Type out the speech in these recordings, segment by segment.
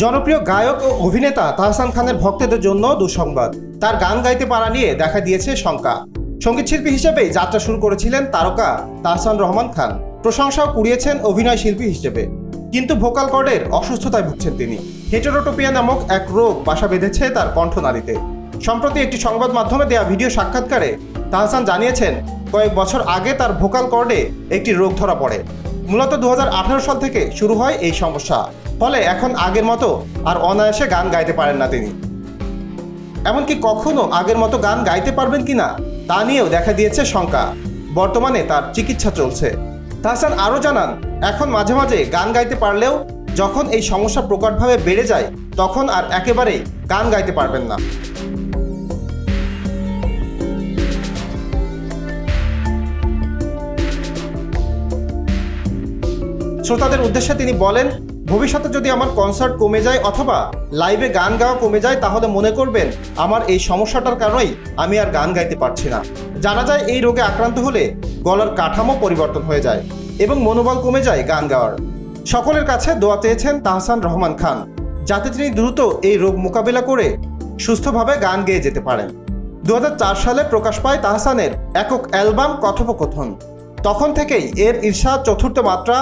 জনপ্রিয় গায়ক ও অভিনেতা তাহসান খানের ভক্তদের জন্য দুঃসংবাদ। তার গান গাইতে পারা নিয়ে দেখা দিয়েছে শঙ্কা। সঙ্গীতশিল্পী হিসেবে যাত্রা শুরু করেছিলেন তারকা তাহসান রহমান খান। প্রশংসাও কুড়িয়েছেন অভিনয় শিল্পী হিসেবে। কিন্তু ভোকাল কর্ডের অসুস্থতায় ভুগছেন তিনি। হেটেরোটোপিয়া নামক এক রোগ বাসা বেঁধেছে তার কণ্ঠনালীতে। সম্প্রতি একটি সংবাদ মাধ্যমে দেয়া ভিডিও সাক্ষাৎকারে তাহসান জানিয়েছেন, কয়েক বছর আগে তার ভোকাল কর্ডে একটি রোগ ধরা পড়ে। মূলত দু হাজার আঠারো সাল থেকে শুরু হয় এই সমস্যা। ফলে এখন আগের মতো আর অনায়াসে গান গাইতে পারেন না তিনি। এমনকি কখনো আগের মতো গান গাইতে পারবেন কিনা তা নিয়েও দেখা দিয়েছে শঙ্কা। বর্তমানে তার চিকিৎসা চলছে। তাহসান আরও জানান, এখন মাঝে মাঝে গান গাইতে পারলেও যখন এই সমস্যা প্রকটভাবে বেড়ে যায়, তখন আর একেবারেই গান গাইতে পারবেন না। শ্রোতাদের উদ্দেশ্যে তিনি বলেন, ভবিষ্যতে যদি আমার কনসার্ট কমে যায় অথবা লাইভে গান গাওয়া কমে যায়, তাহলে মনে করবেন আমার এই সমস্যাটার কারণেই আমি আর গান গাইতে পারছি না। জানা যায় এই রোগে আক্রান্ত হলে গলার কাঠামো পরিবর্তন হয়ে যায় এবং মনোবল কমে যায় গান গাওয়ার। সকলের কাছে দোয়া চেয়েছেন তাহসান রহমান খান, যাতে তিনি দ্রুত এই রোগ মোকাবিলা করে সুস্থভাবে গান গেয়ে যেতে পারেন। দু হাজার চার সালে প্রকাশ পায় তাহসানের একক অ্যালবাম কথোপকথন। তখন থেকেই এর ঈর্ষা চতুর্থ মাত্রা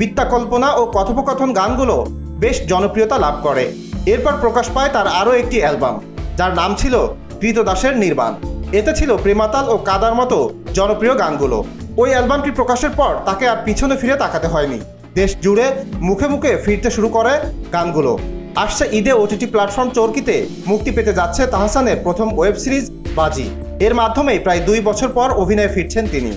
বিদ্যাকল্পনা ও কথোপকথন গানগুলো বেশ জনপ্রিয়তা লাভ করে। এরপর প্রকাশ পায় তার আরও একটি অ্যালবাম, যার নাম ছিল কৃতদাসের নির্বাণ। এতে ছিল প্রেমাতাল ও কাদার মতো জনপ্রিয় গানগুলো। ওই অ্যালবামটি প্রকাশের পর তাকে আর পিছনে ফিরে তাকাতে হয়নি। দেশ জুড়ে মুখে মুখে ফিরতে শুরু করে গানগুলো। আসছে ঈদে ওটিটি প্ল্যাটফর্ম চরকিতে মুক্তি পেতে যাচ্ছে তাহসানের প্রথম ওয়েব সিরিজ বাজি। এর মাধ্যমে প্রায় দুই বছর পর অভিনয়ে ফিরছেন তিনি।